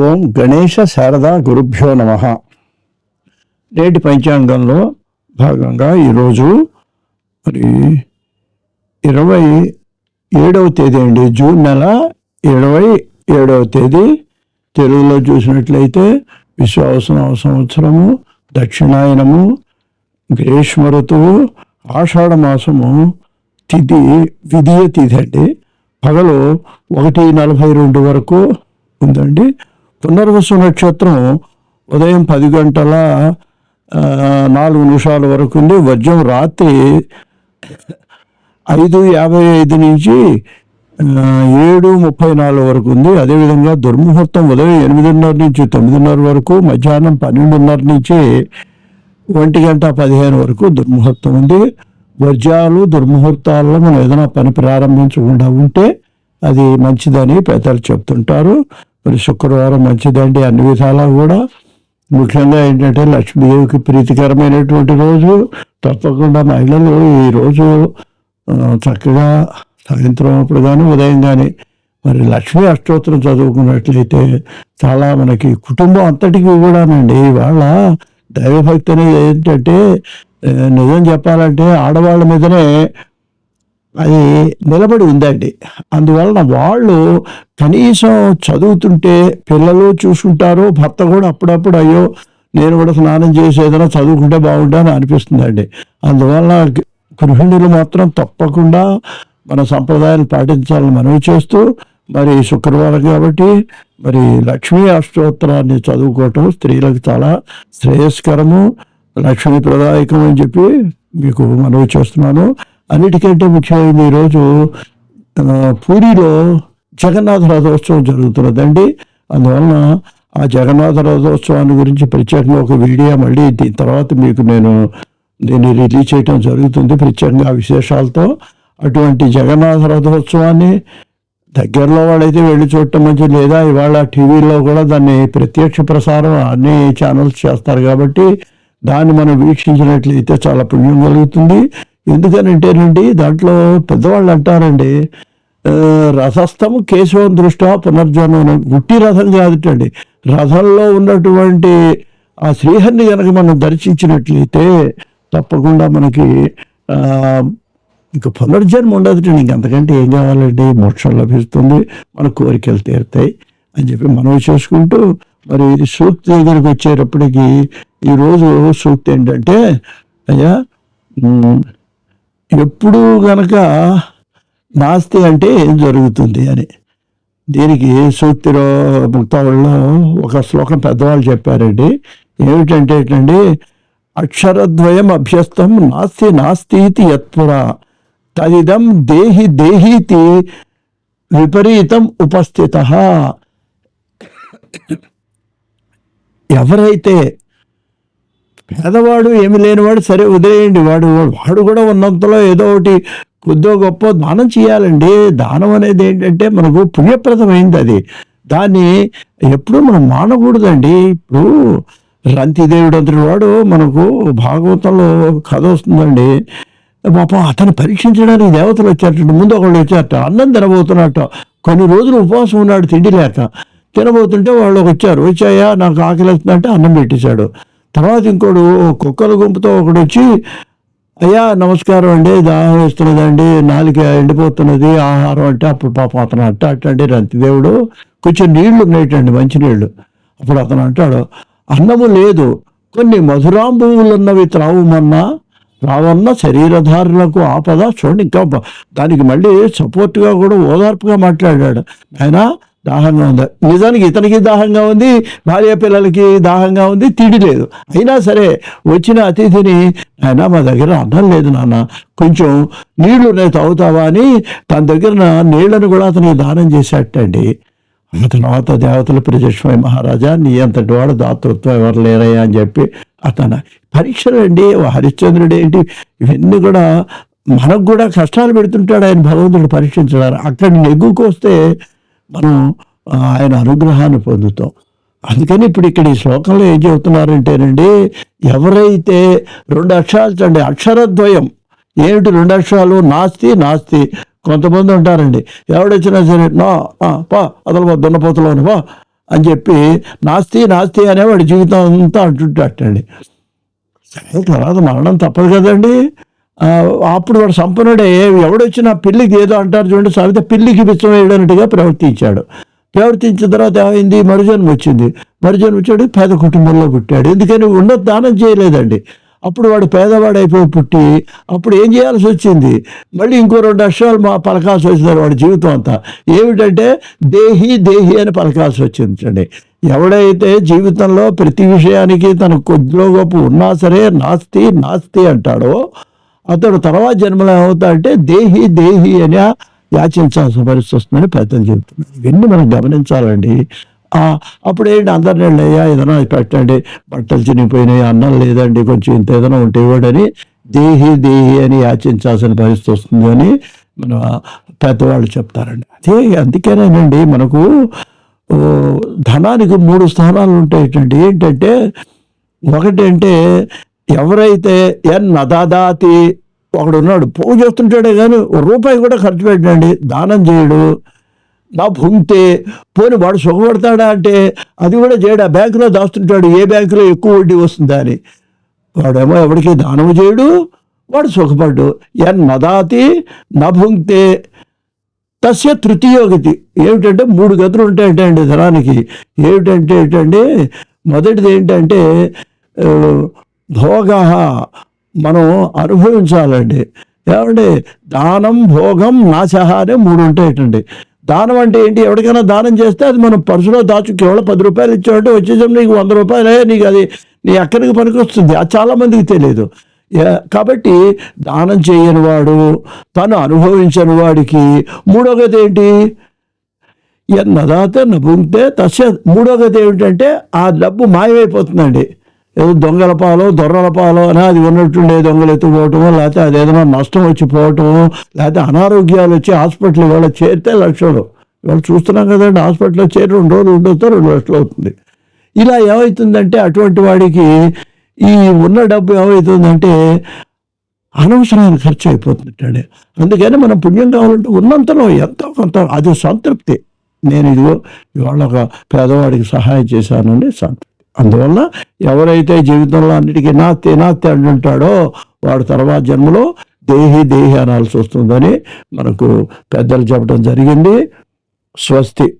ఓం గణేష శారదా గురుభ్యో నమ. నేటి పంచాంగంలో భాగంగా ఈరోజు మరి ఇరవై ఏడవ తేదీ అండి. జూన్ నెల ఇరవై ఏడవ తేదీ. తెలుగులో చూసినట్లయితే విశ్వావసన సంవత్సరము దక్షిణాయనము గ్రీష్మ ఋతువు ఆషాఢ మాసము తిథి విధియ తిథి అండి. పగలు ఒకటి నలభై రెండు వరకు ఉందండి. పునర్వసు నక్షత్రం ఉదయం పది గంటల నాలుగు నిమిషాల వరకు ఉంది. వజ్రం రాత్రి ఐదు యాభై ఐదు నుంచి ఏడు ముప్పై నాలుగు వరకు ఉంది. అదేవిధంగా దుర్ముహూర్తం ఉదయం ఎనిమిదిన్నర నుంచి తొమ్మిదిన్నర వరకు మధ్యాహ్నం పన్నెండున్నర నుంచి ఒంటి గంట పదిహేను వరకు దుర్ముహూర్తం ఉంది. వర్జాలు దుర్ముహూర్తాల్లో మనం ఏదైనా పని ప్రారంభించకుండా ఉంటే అది మంచిదని పెద్దలు చెప్తుంటారు. మరి శుక్రవారం మంచిదండి. అన్ని విధాలా కూడా ముఖ్యంగా ఏంటంటే లక్ష్మీదేవికి ప్రీతికరమైనటువంటి రోజు. తప్పకుండా మహిళలు ఈ రోజు చక్కగా సాయంత్రం అప్పుడు కానీ ఉదయం కానీ మరి లక్ష్మీ అష్టోత్తరం చదువుకున్నట్లయితే చాలా మనకి కుటుంబం అంతటికి కూడానండి. ఇవాళ దైవభక్తి అనేది ఏంటంటే నిజం చెప్పాలంటే ఆడవాళ్ళ మీదనే అది నిలబడి ఉందండి. అందువలన వాళ్ళు కనీసం చదువుతుంటే పిల్లలు చూసుకుంటారు భర్త కూడా అప్పుడప్పుడు అయ్యో నేను కూడా స్నానం చేసి ఏదైనా చదువుకుంటే బాగుంటుందని అనిపిస్తుందండి. అందువలన గృహిణులు మాత్రం తప్పకుండా మన సంప్రదాయాలు పాటించాలని మనవి చేస్తూ మరి శుక్రవారం కాబట్టి మరి లక్ష్మీ అష్టోత్తరాన్ని చదువుకోవటం స్త్రీలకు చాలా శ్రేయస్కరము లక్ష్మీ ప్రదాయకం అని చెప్పి మీకు మనవి చేస్తున్నాను. అన్నిటికంటే ముఖ్యమైనది ఈరోజు పూరిలో జగన్నాథ రథోత్సవం జరుగుతున్నదండి. అందువలన ఆ జగన్నాథ రథోత్సవాన్ని గురించి ప్రత్యేకంగా ఒక వీడియో మళ్ళీ దీని తర్వాత మీకు నేను దీన్ని రిలీజ్ చేయడం జరుగుతుంది ప్రత్యేకంగా విశేషాలతో. అటువంటి జగన్నాథ రథోత్సవాన్ని దగ్గరలో వాళ్ళైతే వెళ్ళి చూడటం మంచి లేదా ఇవాళ టీవీలో కూడా దాన్ని ప్రత్యక్ష ప్రసారం అన్ని ఛానల్స్ చేస్తారు కాబట్టి దాన్ని మనం వీక్షించినట్లయితే చాలా పుణ్యం కలుగుతుంది. ఎందుకనంటేనండి దాంట్లో పెద్దవాళ్ళు అంటారండి రథస్థము కేశవం దృష్ట పునర్జన్మం గుట్టి రథం కాదుటండి. రథంలో ఉన్నటువంటి ఆ శ్రీహరిని కనుక మనం దర్శించినట్లయితే తప్పకుండా మనకి ఇంక పునర్జన్మ ఉండదు ఇంకంతకంటే ఏం కావాలండి? మోక్షం లభిస్తుంది. మన కోరికలు తీరుతాయి అని చెప్పి మనం చేసుకుంటూ మరి ఇది సూక్తి దగ్గరికి వచ్చేటప్పటికి ఈరోజు సూక్తి ఏంటంటే అయ్యా ఎప్పుడు గనక నాస్తి అంటే ఏం జరుగుతుంది అని. దీనికి సూక్తిలో ముక్తావళిలో ఒక శ్లోకం పెద్దవాళ్ళు చెప్పారండి. ఏమిటంటే ఏంటండి? అక్షరద్వయం అభ్యస్తం నాస్తి నాస్తి యత్పుర. తదిదం దేహి దేహీతి విపరీతం ఉపస్థిత. ఎవరైతే పేదవాడు ఏమి లేనివాడు సరే వదిలేయండి. వాడు వాడు కూడా ఉన్నంతలో ఏదో ఒకటి కొద్దో గొప్ప దానం చేయాలండి. దానం అనేది ఏంటంటే మనకు పుణ్యప్రదమైంది అది. దాన్ని ఎప్పుడూ మనం మానకూడదండి. ఇప్పుడు రంతిదేవుడు అంతటి వాడు మనకు భాగవతంలో కథ వస్తుందండి. పాపం అతను పరీక్షించడానికి దేవతలు వచ్చారట ముందు ఒకళ్ళు వచ్చారట అన్నం తినబోతున్నట్ట కొన్ని రోజులు ఉపవాసం ఉన్నాడు తిండి లేక. తినబోతుంటే వాళ్ళు వచ్చారు వచ్చాయా? నాకు ఆకలిస్తుందంటే అన్నం పెట్టేశాడు. తర్వాత ఇంకోడు కుక్కల గుంపుతో ఒకడు వచ్చి అయ్యా నమస్కారం అండి దాహం వేస్తున్నదండి నాలుక ఎండిపోతున్నది ఆహారం అంటే అప్పుడు పాపం అతను అట్ట అట్టండి రంతిదేవుడు కొంచెం నీళ్ళు ఉన్నాయటండి మంచి నీళ్ళు అప్పుడు అతను అంటాడు అన్నము లేదు కొన్ని మధురాంబువులున్నవి త్రావుమన్నా రావన్న శరీరధారులకు ఆపద చూడండి ఇంకా దానికి మళ్ళీ సపోర్ట్గా కూడా ఓదార్పుగా మాట్లాడాడు. ఆయన దాహంగా ఉంది? నిజానికి ఇతనికి దాహంగా ఉంది భార్య పిల్లలకి దాహంగా ఉంది తిండి లేదు. అయినా సరే వచ్చిన అతిథిని ఆయన మా దగ్గర అన్నం లేదు నాన్న కొంచెం నీళ్ళు నేను తాగుతావా? అని తన దగ్గర నీళ్ళను కూడా అతనికి దానం చేసేటండి. ఆ తర్వాత దేవతలు ప్రజస్వామి మహారాజా నీ అంతటి వాడు దాతృత్వం ఎవరు లేరయ్యా? అని చెప్పి అతను పరీక్షలు అండి హరిశ్చంద్రుడు ఏంటి? ఇవన్నీ కూడా మనకు కూడా కష్టాలు పెడుతుంటాడు ఆయన భగవంతుడు పరీక్షించడానికి. అక్కడి నెగ్గుకొస్తే మనం ఆయన అనుగ్రహాన్ని పొందుతాం. అందుకని ఇప్పుడు ఇక్కడ ఈ శ్లోకంలో ఏం చెబుతున్నారంటేనండి ఎవరైతే రెండు అక్షరాలు చండి అక్షరద్వయం. ఏమిటి రెండు అక్షరాలు? నాస్తి నాస్తి. కొంతమంది ఉంటారండి ఎవడొచ్చినా సరే నా పా అదలు పా దున్నపోతలోని పా అని చెప్పి నాస్తి నాస్తి అనే వాడి జీవితం అంతా అంటుంటాటండి సరే తర్వాత మరణం తప్పదు కదండి. అప్పుడు వాడు సంపన్నుడే ఎవడొచ్చినా పిల్లికి ఏదో అంటారు చూడండి సాగితే పిల్లికి బిచ్చం వేయడానిట్టుగా ప్రవర్తించాడు. ప్రవర్తించిన తర్వాత ఏమైంది? మరుజన్మ వచ్చింది. మరుజన్మ వచ్చాడు పేద కుటుంబంలో పుట్టాడు. ఎందుకని? ఉన్నత దానం చేయలేదండి. అప్పుడు వాడు పేదవాడైపోయి పుట్టి అప్పుడు ఏం చేయాల్సి వచ్చింది? మళ్ళీ ఇంకో రెండు అక్షరాలు మా పలకాల్సి వచ్చింది వాడి జీవితం అంతా. ఏమిటంటే దేహి దేహి అని పలకాల్సి వచ్చిందండి ఎవడైతే జీవితంలో ప్రతి విషయానికి తన కొద్దిలో గొప్ప ఉన్నా సరే నాస్తి నాస్తి అంటాడో అతడు తర్వాత జన్మలో ఏమవుతాడంటే దేహి దేహి అని యాచించాల్సిన పరిస్థితి వస్తుందని పెద్దలు చెబుతున్నారు. ఇవన్నీ మనం గమనించాలండి. అప్పుడు ఏంటి అందరినీ అయ్యా ఏదైనా పెట్టండి. బట్టలు చినిగిపోయినాయి అన్నం లేదండి కొంచెం ఇంత ఏదైనా ఉంటే ఇవ్వడని దేహి దేహి అని యాచించాల్సిన పరిస్థితి వస్తుంది అని మన పెద్దవాళ్ళు చెప్తారండి. అదే అందుకేనేనండి మనకు ధనానికి మూడు స్థానాలు ఉంటాయి ఏంటంటే ఒకటి అంటే ఎవరైతే ఎన్ నదాదాతి ఒకడున్నాడు పో పోగు చేస్తుంటాడే కానీ ఒక రూపాయి కూడా ఖర్చు పెట్టండి దానం చేయడు. నా భుంతే పోని వాడు సుఖపడతాడా అంటే అది కూడా చేయడు ఆ బ్యాంకులో దాస్తుంటాడు ఏ బ్యాంకులో ఎక్కువ వడ్డీ వస్తుందా అని. వాడేమో ఎవరికి దానం చేయడు వాడు సుఖపడ్డు. ఎన్ నదాతి నభుంక్తే తస్య తృతీయోగతి ఏమిటంటే మూడు గతులు ఉంటాయంటే అండి ధనానికి. ఏమిటంటే ఏంటంటే మొదటిది ఏంటంటే భోగ మనం అనుభవించాలండి. ఏమండి? దానం భోగం నాశ అనే మూడు ఉంటాయటండి. దానం అంటే ఏంటి? ఎవరికైనా దానం చేస్తే అది మనం పర్సులో దాచు కేవలం పది రూపాయలు ఇచ్చామంటే వచ్చేసాం నీకు వంద రూపాయలే నీకు అది నీ ఎక్కడికి పనికొస్తుంది. అది చాలా మందికి తెలియదు. కాబట్టి దానం చేయని వాడు తను అనుభవించని వాడికి మూడో గది ఏంటి? ఎన్నదాత నభుంతే తస్య. మూడో గది ఏమిటంటే ఆ డబ్బు మాయమైపోతుందండి. ఏదో దొంగల పాలో దొర్రల పాలో అని అది ఉన్నట్టుండే దొంగలు ఎత్తుపోవటము లేకపోతే అది ఏదైనా నష్టం వచ్చి పోవటము లేకపోతే అనారోగ్యాలు వచ్చి హాస్పిటల్ ఇవాళ చేరితే లక్షలు ఇవాళ చూస్తున్నాం కదండి హాస్పిటల్లో చేరి రెండు రోజులు ఉండొస్తే రెండు లక్షలు అవుతుంది. ఇలా ఏమవుతుందంటే అటువంటి వాడికి ఈ ఉన్న డబ్బు ఏమవుతుందంటే అనవసరమైన ఖర్చు అయిపోతుంది అందుకని మనం పుణ్యం కావాలంటే ఉన్నంతలో ఎంతో కొంత అది సంతృప్తి. నేను ఇదిగో ఇవాళ ఒక పేదవాడికి సహాయం చేశానండి సంతృప్తి. అందువల్ల ఎవరైతే జీవితంలో అన్నిటికీ నాత్తి నాస్తి అంటుంటాడో వాడు తర్వాత జన్మలో దేహి దేహి అనాల్సి వస్తుందని మనకు పెద్దలు చెప్పడం జరిగింది. స్వస్తి.